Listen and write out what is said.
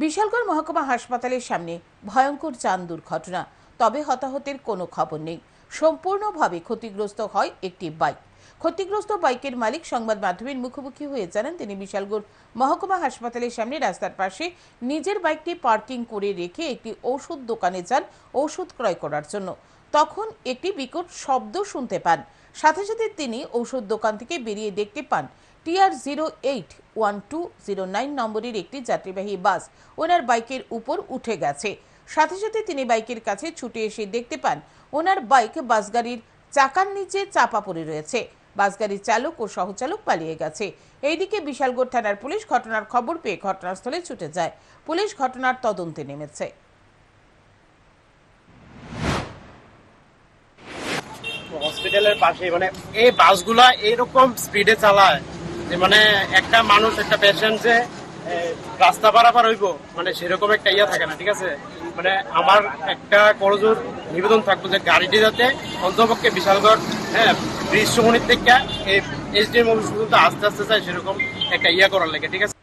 বিশালগড় মহকুমা হাসপাতালের সামনে ভয়ঙ্কর যান দুর্ঘটনা। তবে হতাহতের কোনো খবর নেই। সম্পূর্ণভাবে ক্ষতিগ্রস্ত হয় একটি বাইক। ক্ষতিগ্রস্ত বাইকের মালিক সংবাদ মাধ্যমের মুখোমুখি হয়ে জানান, তিনি বিশালগড় মহকুমা হাসপাতালের সামনে রাস্তার পাশে নিজের বাইকটি পার্কিং করে রেখে একটি ওষুধ দোকানে যান ওষুধ ক্রয় করার জন্য। তখন একটি বিকট শব্দ শুনতে পান। সাথে সাথে তিনি ঔষধ দোকান থেকে বেরিয়ে দেখতে পান। TR zero eight one two zero nine নম্বরের একটি যাত্রীবাহী বাস ওনার বাইকের উপর উঠে গেছে। সাথে সাথে তিনি বাইকের কাছে ছুটে এসে দেখতে পান, ওনার বাইক বাস গাড়ির চাকার নিচে চাপা পড়ে রয়েছে। বাস গাড়ির চালক ও সহচালক পালিয়ে গেছে। এইদিকে বিশালগড় থানার পুলিশ ঘটনার খবর পেয়ে ঘটনাস্থলে ছুটে যায়। পুলিশ ঘটনার তদন্তে নেমেছে। হসপিটালের পাশে মানে এই বাসগুলা এরকম স্পিডে চালায় যে মানে একটা মানুষ, একটা পেশেন্ট যে রাস্তা পারাপার হইব মানে সেরকম একটা ইয়া থাকে না, ঠিক আছে? মানে আমার একটা করজোর নিবেদন থাকব যে গাড়িটি যাতে অন্তপক্ষে বিশালগড় হ্যাঁ সমনির থেকে এই এইচডিএম অফিস পর্যন্ত আস্তে আস্তে চাই সেরকম একটা ইয়া করার লাগে, ঠিক আছে?